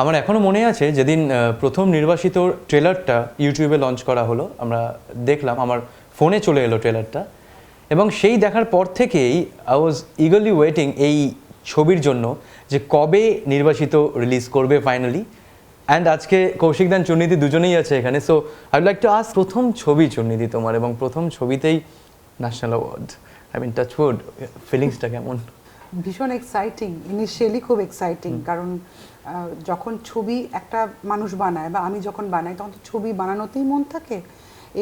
আমার এখনও মনে আছে যেদিন প্রথম নির্বাসিত ট্রেলারটা ইউটিউবে লঞ্চ করা হলো, আমরা দেখলাম, আমার ফোনে চলে এলো ট্রেলারটা। এবং সেই দেখার পর থেকেই আই ওয়াজ ইগারলি ওয়েটিং এই ছবির জন্য যে কবে নির্বাসিত রিলিজ করবে ফাইনালি অ্যান্ড আজকে কৌশিক দান চুর্নিধি দুজনেই আছে এখানে so I like to ask প্রথম ছবি চুর্নিধি তোমার এবং প্রথম ছবিতেই national award I mean touch wood ফিলিংসটা কেমন? ভীষণ এক্সাইটিং ইনিশিয়ালি খুব এক্সাইটিং কারণ যখন ছবি একটা মানুষ বানায় বা আমি যখন বানাই তখন তো ছবি বানানোতেই মন থাকে।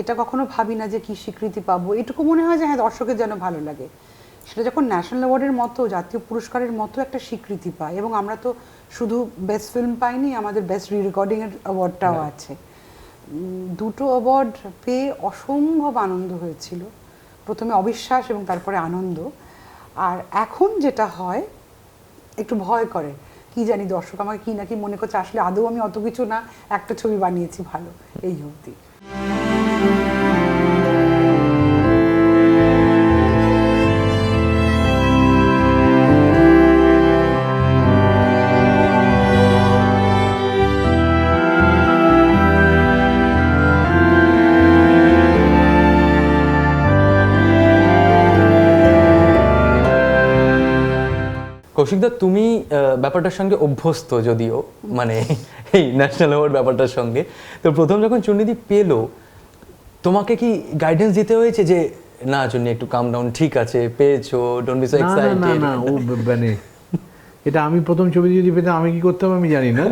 এটা কখনো ভাবি না যে কি স্বীকৃতি পাবো। এটুকু মনে হয় যে হ্যাঁ দর্শকের যেন ভালো লাগে। সেটা যখন ন্যাশনাল অ্যাওয়ার্ডের মতো জাতীয় পুরস্কারের মতো একটা স্বীকৃতি পাই এবং আমরা তো শুধু বেস্ট ফিল্ম পাইনি আমাদের বেস্ট রি রেকর্ডিংয়ের অ্যাওয়ার্ডটাও আছে। দুটো অ্যাওয়ার্ড পেয়ে অসম্ভব আনন্দ হয়েছিল। প্রথমে অবিশ্বাস এবং তারপরে আনন্দ। আর এখন যেটা হয়, একটু ভয় করে, কি জানি দর্শক আমাকে কি নাকি মনে করছে, আসলে আদৌ আমি অত কিছু না, একটা ছবি বানিয়েছি ভালো, এই অবধি। কৌশিকদা তুমি ব্যাপারটার সঙ্গে অভ্যস্ত যদিও মানে এই ন্যাশনাল অ্যাওয়ার্ড ব্যাপারটার সঙ্গে তো প্রথম যখন চুন্নিদি পেল তোমাকে কি গাইডেন্স দিতে হয়েছে যে না চুন্নি একটু কাম ডাউন ঠিক আছে পেয়েছ ডোন্ট বি সো না না না এক্সাইটেড ও মানে এটা আমি প্রথম ছবি যদি পেতাম আমি কি করতাম আমি জানি না।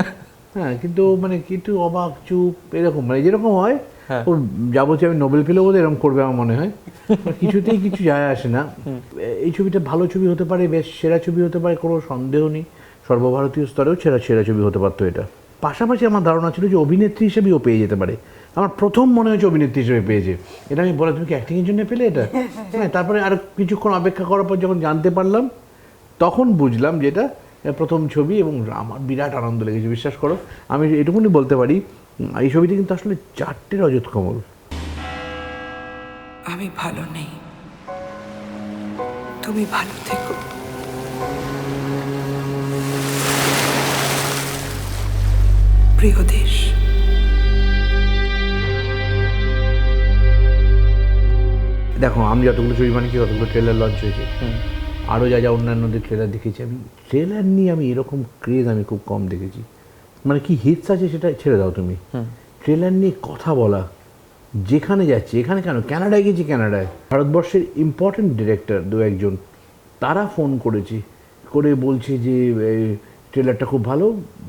হ্যাঁ কিন্তু মানে একটু অবাক চুপ এরকম মানে যেরকম হয় হ্যাঁ। ও যা বলছে আমি নোবেল পেলেও বোধ এরকম করবে আমার মনে হয়। কিছুতেই কিছু যায় আসে না। এই ছবিটা ভালো ছবি হতে পারে বেশ সেরা ছবি হতে পারে কোনো সন্দেহ নেই। সর্বভারতীয় স্তরেও সেরা সেরা ছবি হতে পারতো এটা। পাশাপাশি আমার ধারণা ছিল যে অভিনেত্রী হিসেবেই ও পেয়ে যেতে পারে। আমার প্রথম মনে হয়েছে অভিনেত্রী হিসেবে পেয়েছে। এটা আমি বলে তুমি কি অ্যাক্টিংয়ের জন্য পেলে এটা? হ্যাঁ তারপরে আর কিছুক্ষণ অপেক্ষা করার পর যখন জানতে পারলাম তখন বুঝলাম যে এটা প্রথম ছবি এবং আমার বিরাট আনন্দ লেগেছে বিশ্বাস করো। আমি এটুকুনি বলতে পারি এই ছবিতে কিন্তু আসলে চারটে রজত কমল আমি ভালো নেই। তুমি ভালো থেকো। প্রিয় দেশ। দেখো আমি যতগুলো ছবি বানিয়েছি ততগুলো ট্রেলার লঞ্চ হয়েছে। আরও যা যা অন্যান্যদের ট্রেলার দেখেছি আমি ট্রেলার নিয়ে আমি এরকম ক্রেজ আমি খুব কম দেখেছি। মানে কি হিটস আছে সেটা ছেড়ে দাও তুমি। ট্রেলার নিয়ে কথা বলা যেখানে যাচ্ছে এখানে কেন? ক্যানাডায় গেছি ক্যানাডায় ভারতবর্ষের ইম্পর্টেন্ট ডিরেক্টর দু একজন তারা ফোন করেছি করে বলছে যে ট্রেলারটা খুব ভালো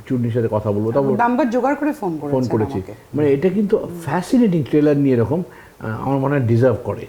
চূর্ণির সাথে কথা বলব। তারপর নাম্বার জোগাড় করে ফোন ফোন করেছি মানে এটা কিন্তু ফ্যাসিনেটিং ট্রেলার নিয়ে এরকম আমার মনে হয় ডিজার্ভ করে।